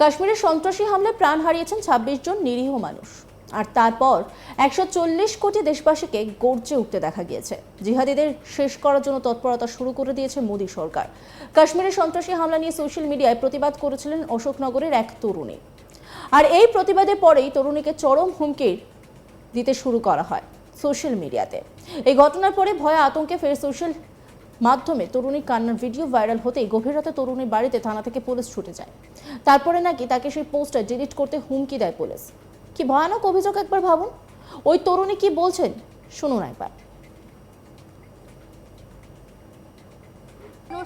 কাশ্মীরে সন্ত্রাসী হামলায় প্রাণ হারিয়েছেন ছাব্বিশ জন নিরীহ মানুষ। আর তারপর একশো চল্লিশ কোটি দেশবাসীকে গর্জে উঠতে দেখা গিয়েছে। জিহাদিদের শেষ করার জন্য তৎপরতা শুরু করে দিয়েছে মোদী সরকার। কাশ্মীরে সন্ত্রাসী হামলা নিয়ে সোশ্যাল মিডিয়ায় প্রতিবাদ করেছিলেন অশোকনগরের এক তরুণী। আর এই প্রতিবাদের পরেই তরুণীকে চরম হুমকির দিতে শুরু করা হয় সোশ্যাল মিডিয়াতে। এই ঘটনার পরে ভয়ে আতঙ্কে ফের সোশ্যাল মাধ্যমে তরুণী কান্নার ভিডিও ভাইরাল হতেই গভীর রাতে তরুণীর বাড়িতে থানা থেকে পুলিশ ছুটে যায়। তারপরে নাকি তাকে সেই পোস্টার ডিলিট করতে হুমকি দেয় পুলিশ। কি ভয়ানক অভিযোগ একবার ভাবুন? ওই তরুণী কি বলছেন? শুনুন একবার।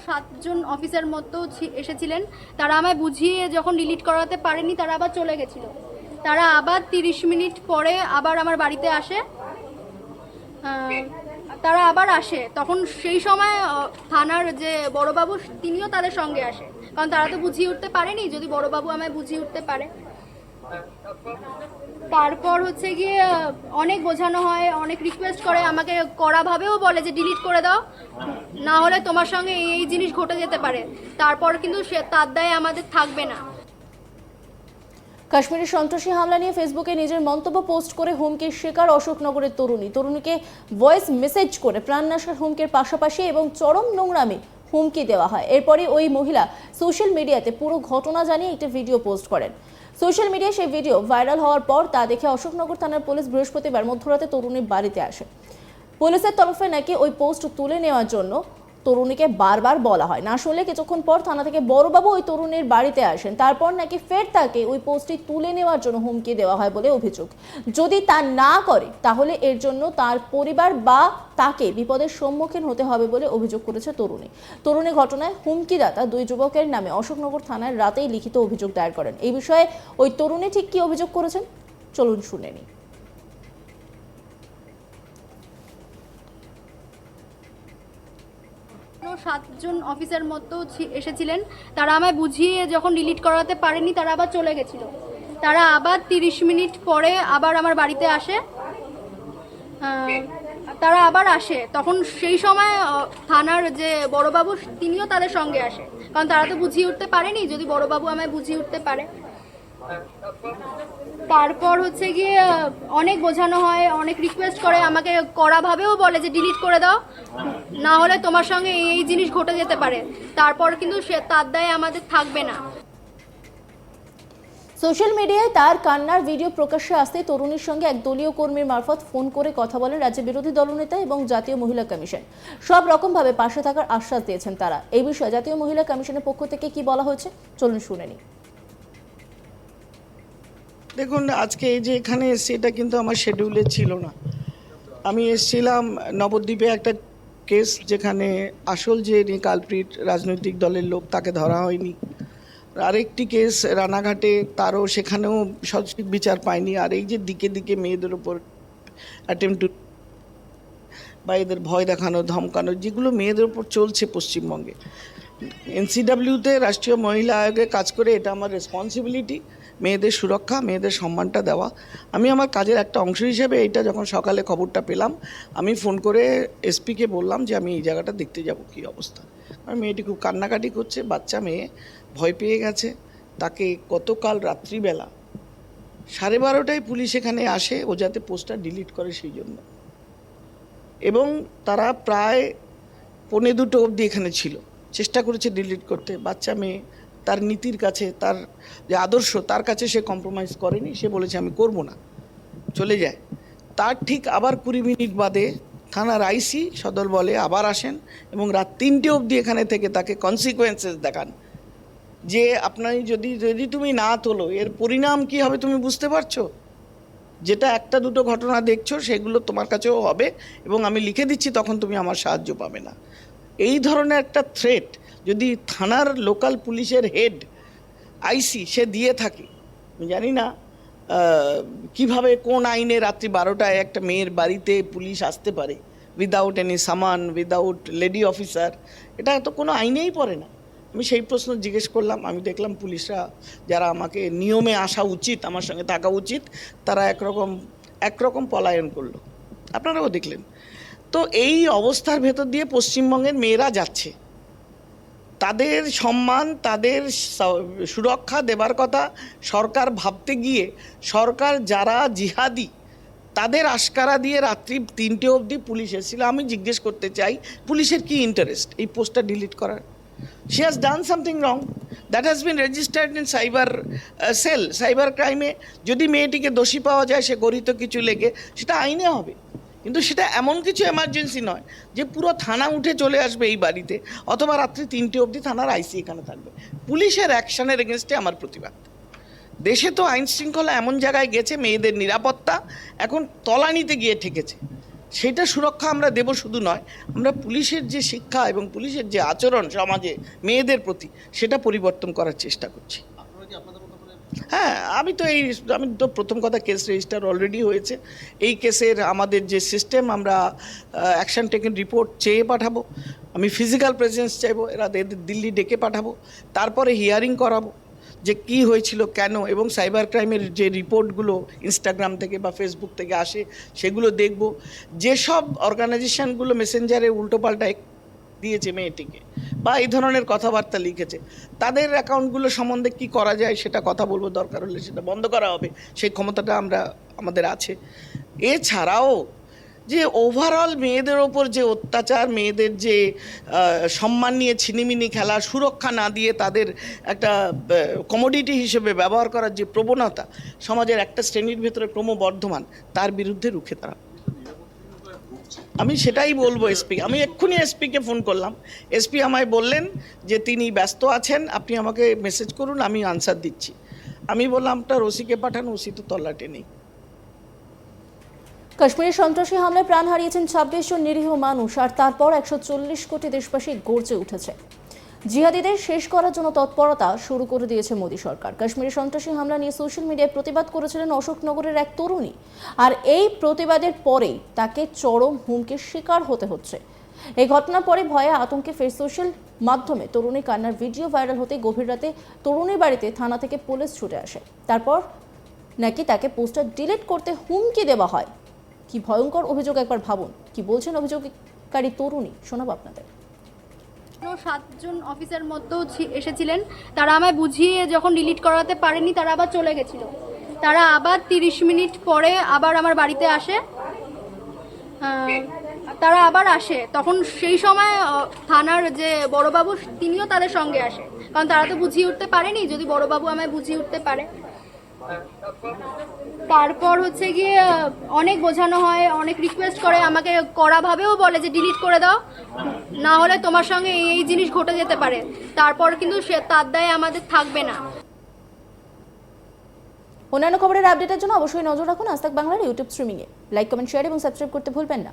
সাতজন অফিসার মতো এসেছিলেন। তারা আমায় বুঝিয়ে যখন ডিলিট করাতে পারেনি, তারা আবার চলে গেছিল। তারা আবার তিরিশ মিনিট পরে আবার আমার বাড়িতে আসে। তারা আবার আসে। তখন সেই সময় থানার যে বড়বাবু, তিনিও তাদের সঙ্গে আসে। কারণ তারা তো বুঝিয়ে উঠতে পারেনি, যদি বড়বাবু আমায় বুঝিয়ে উঠতে পারে। তারপর হচ্ছে গিয়ে অনেক বোঝানো হয়, অনেক রিকোয়েস্ট করে, আমাকে কড়াভাবেও বলে যে ডিলিট করে দাও। না হলে তোমার সঙ্গে এই জিনিস ঘটে যেতে পারে। তারপর কিন্তু সে তার দায় আমাদের থাকবে না। কাশ্মীরের সন্ত্রাসী হামলা নিয়ে ফেসবুকে নিজের মন্তব্য পোস্ট করে হুমকির শিকার অশোকনগরের তরুণী। তরুণীকে ভয়েস মেসেজ করে প্রাণনাশের হুমকির পাশাপাশি এবং চরম নোংরামি হুমকি দেওয়া হয়। এরপরে ওই মহিলা সোশ্যাল মিডিয়াতে পুরো ঘটনা জানিয়ে একটি ভিডিও পোস্ট করেন। সোশ্যাল মিডিয়ায় সেই ভিডিও ভাইরাল হওয়ার পর তা দেখে অশোকনগর থানার পুলিশ বৃহস্পতিবার মধ্যরাতে তরুণীর বাড়িতে আসে। পুলিশের তরফে নাকি ওই পোস্ট তুলে নেওয়ার জন্য তরুণীকে বারবার বলা হয়। না শুনলে কিছুক্ষণ পর থানা থেকে বড়বাবু ওই তরুণীর বাড়িতে আসেন। তারপর নাকি ফের তাকে ওই পোস্টটি তুলে নেওয়ার জন্য হুমকি দেওয়া হয় বলে অভিযোগ। যদি তা না করে, তাহলে এর জন্য তার পরিবার বা তাকে বিপদের সম্মুখীন হতে হবে বলে অভিযোগ করেছে তরুণী। তরুণী ঘটনায় হুমকিদাতা দুই যুবকের নামে অশোকনগর থানায় রাতেই লিখিত অভিযোগ দায়ের করেন। এই বিষয়ে ওই তরুণী ঠিক কি অভিযোগ করেছেন? চলুন শুনে নিই আরও সাতজন অফিসার মতো এসেছিলেন। তারা আমায় বুঝিয়ে যখন ডিলিট করাতে পারেনি, তারা আবার চলে গেছিল। তারা আবার তিরিশ মিনিট পরে আবার আমার বাড়িতে আসে। তারা আবার আসে। তখন সেই সময় থানার যে বড়বাবু, তিনিও তাদের সঙ্গে আসে। কারণ তারা তো বুঝিয়ে উঠতে পারেনি। যদি বড়বাবু আমায় বুঝিয়ে উঠতে পারে। তারপর হচ্ছে গিয়ে অনেক বোঝানো হয়, অনেক রিকোয়েস্ট করে, আমাকে কড়াভাবেও বলে যে ডিলিট করে দাও। না হলে তোমার সঙ্গে এই জিনিস ঘটে যেতে পারে। তারপর কিন্তু সে, তার দায় আমাদের থাকবে না। সোশ্যাল মিডিয়ায় তার কান্নার ভিডিও প্রকাশ্যে আসতে তরুণীর সঙ্গে এক দলীয় কর্মীর মারফত ফোন করে কথা বলেন রাজ্য বিরোধী দলনেতা এবং জাতীয় মহিলা কমিশন। সব রকমভাবে পাশে থাকার আশ্বাস দিয়েছেন তারা। এই বিষয়ে জাতীয় মহিলা কমিশনের পক্ষ থেকে কি বলা হয়েছে, চলুন শুনে নিই। দেখুন, আজকে এই যে এখানে এসছি, এটা কিন্তু আমার শিডিউলে ছিল না। আমি এসছিলাম নবদ্বীপে একটা কেস যেখানে আসল যে কালপ্রিট রাজনৈতিক দলের লোক, তাকে ধরা হয়নি। আরেকটি কেস রানাঘাটে, তারও সেখানেও সঠিক বিচার পায়নি। আর এই যে দিকে দিকে মেয়েদের ওপর অ্যাটেম্প বা এদের ভয় দেখানো, ধমকানো, যেগুলো মেয়েদের উপর চলছে পশ্চিমবঙ্গে। এনসিডাব্লিউতে রাষ্ট্রীয় মহিলা আয়োগে কাজ করে, এটা আমার রেসপন্সিবিলিটি মেয়েদের সুরক্ষা, মেয়েদের সম্মানটা দেওয়া। আমি আমার কাজের একটা অংশ হিসেবে এইটা যখন সকালে খবরটা পেলাম, আমি ফোন করে এসপিকে বললাম যে আমি এই জায়গাটা দেখতে যাব, কী অবস্থা। আর মেয়েটি খুব কান্নাকাটি করছে, বাচ্চা মেয়ে ভয় পেয়ে গেছে। তাকে গতকাল রাত্রিবেলা সাড়ে বারোটায় পুলিশ এখানে আসে, ও যাতে পোস্টার ডিলিট করে সেই জন্য। এবং তারা প্রায় পৌনে দুটো অবধি এখানে ছিল। চেষ্টা করেছে ডিলিট করতে। বাচ্চা মেয়ে তার নীতির কাছে, তার যে আদর্শ, তার কাছে সে কম্প্রোমাইজ করেনি, সে বলেছে, আমি করব না। চলে যায়। তার ঠিক আবার কুড়ি মিনিট বাদে থানার আইসি সদল বলে আবার আসেন এবং রাত তিনটে অবধি এখানে থেকে তাকে কনসিকোয়েন্সেস দেখান। যে আপনার যদি যদি তুমি না তোলো, এর পরিণাম কি হবে তুমি বুঝতে পারছ? যেটা একটা দুটো ঘটনা দেখছ, সেগুলো তোমার কাছেও হবে এবং আমি লিখে দিচ্ছি, তখন তুমি আমার সাহায্য পাবে না। এই ধরনের একটা থ্রেট যদি থানার লোকাল পুলিশের হেড আইসি সে দিয়ে থাকে, আমি জানি না কীভাবে কোন আইনে রাত্রি বারোটায় একটা মেয়ের বাড়িতে পুলিশ আসতে পারে without any summon without lady officer এটা তো কোনো আইনেই পড়ে না। আমি সেই প্রশ্ন জিজ্ঞেস করলাম, আমি দেখলাম পুলিশরা যারা আমাকে নিয়মে আসা উচিত, আমার সঙ্গে থাকা উচিত, তারা একরকম একরকম পলায়ন করল। আপনারাও দেখলেন। তো এই অবস্থার ভেতর দিয়ে পশ্চিমবঙ্গের মেয়েরা যাচ্ছে। তাদের সম্মান, তাদের সুরক্ষা দেবার কথা সরকার ভাবতে গিয়ে সরকার যারা জিহাদি, তাদের আশকারা দিয়ে রাত্রি তিনটে অবধি পুলিশ এসেছিল। আমি জিজ্ঞেস করতে চাই, পুলিশের কি ইন্টারেস্ট এই পোস্টটা ডিলিট করার? She has done something wrong that has been registered in cyber cell cyber ক্রাইমে যদি মেয়েটিকে দোষী পাওয়া যায়, সে গরিত কিছু লেগে, সেটা আইনে হবে। কিন্তু সেটা এমন কিছু এমার্জেন্সি নয় যে পুরো থানা উঠে চলে আসবে এই বাড়িতে অথবা রাত্রি তিনটে অবধি থানার আইসি এখানে থাকবে। পুলিশের অ্যাকশনের এগেনস্টে আমার প্রতিবাদ। দেশে তো আইন শৃঙ্খলা এমন জায়গায় গেছে, মেয়েদের নিরাপত্তা এখন তলানিতে গিয়ে ঠেকেছে। সেটা সুরক্ষা আমরা দেব শুধু নয়, আমরা পুলিশের যে শিক্ষা এবং পুলিশের যে আচরণ সমাজে মেয়েদের প্রতি, সেটা পরিবর্তন করার চেষ্টা করছি। হ্যাঁ আমি তো এই, আমি তো প্রথম কথা কেস রেজিস্টার অলরেডি হয়েছে। এই কেসের আমাদের যে সিস্টেম আমরা অ্যাকশন টেকেন রিপোর্ট চেয়ে পাঠাবো। আমি ফিজিক্যাল প্রেজেন্স চাইব, এরা দিল্লি ডেকে পাঠাবো। তারপরে হিয়ারিং করাবো যে কি হয়েছিল, কেন? এবং সাইবার ক্রাইমের যে রিপোর্টগুলো ইনস্টাগ্রাম থেকে বা ফেসবুক থেকে আসে, সেগুলো দেখব। যেসব অর্গানাইজেশনগুলো মেসেঞ্জারে উল্টোপাল্টা দিয়েছে মেয়েটিকে বা এই ধরনের কথাবার্তা লিখেছে, তাদের অ্যাকাউন্টগুলো সম্বন্ধে কি করা যায় সেটা কথা বলব, দরকার হলে সেটা বন্ধ করা হবে, সেই ক্ষমতাটা আমরা, আমাদের আছে। এছাড়াও যে ওভারঅল মেয়েদের ওপর যে অত্যাচার, মেয়েদের যে সম্মান নিয়ে ছিনিমিনি খেলা, সুরক্ষা না দিয়ে তাদের একটা কমোডিটি হিসেবে ব্যবহার করার যে প্রবণতা, সমাজের একটা শ্রেণির ভেতরে ক্রমবর্ধমান, তার বিরুদ্ধে রুখে দাঁড়ানো। আমি সেটাই বলব এসপি আমি এক্ষুনি এসপিকে ফোন করলাম। এসপি আমায় বললেন যে, তিনি ব্যস্ত আছেন, আপনি আমাকে মেসেজ করুন, আমি আনসার দিচ্ছি। আমি বললাম, আপনার ওসিকে পাঠান, ওসি তো তল্লাটে নেই। কাশ্মীরের সন্ত্রাসী হামলায় প্রাণ হারিয়েছেন ছাব্বিশ জন নিরীহ মানুষ, আর তারপর একশো চল্লিশ কোটি দেশবাসী গর্জে উঠেছে। জিহাদিদের শেষ করার জন্য তৎপরতা শুরু করে দিয়েছে মোদী সরকার। কাশ্মীরের সন্ত্রাসী হামলা নিয়ে সোশ্যাল মিডিয়ায় প্রতিবাদ করেছিলেন অশোকনগরের এক তরুণী। আর এই প্রতিবাদের পরেই তাকে চরম হুমকির শিকার হতে হচ্ছে। এই ঘটনার পরে ভয়ে আতঙ্কে ফের সোশ্যাল মাধ্যমে তরুণী কান্নার ভিডিও ভাইরাল হতে গভীর রাতে তরুণীর বাড়িতে থানা থেকে পুলিশ ছুটে আসে। তারপর নাকি তাকে পোস্টার ডিলিট করতে হুমকি দেওয়া হয়? কি ভয়ঙ্কর অভিযোগ একবার ভাবুন। কি বলছেন অভিযোগকারী তরুণী? শোনাব আপনাদের। সাতজন অফিসার মধ্যেও এসেছিলেন। তারা আমায় বুঝিয়ে যখন ডিলিট করাতে পারেনি, তারা আবার চলে গেছিল। তারা আবার তিরিশ মিনিট পরে আবার আমার বাড়িতে আসে। তারা আবার আসে। তখন সেই সময় থানার যে বড়বাবু, তিনিও তাদের সঙ্গে আসে। কারণ তারা তো বুঝিয়ে উঠতে পারেনি। যদি বড়বাবু আমায় বুঝিয়ে উঠতে পারে। তারপর হচ্ছে গিয়ে, অনেক বোঝানো হয়, অনেক রিকোয়েস্ট করে, আমাকে কড়াভাবেও বলে যে ডিলিট করে দাও। না হলে তোমার সঙ্গে এই জিনিস ঘটে যেতে পারে। তারপর কিন্তু সে, তার দায় আমাদের থাকবে না। অন্যান্য খবরের আপডেটের জন্য অবশ্যই নজর রাখুন আজ বাংলার ইউটিউব স্ট্রিমিংয়ে লাইক কমেন্ট শেয়ার এবং সাবস্ক্রাইব করতে ভুলবেন না।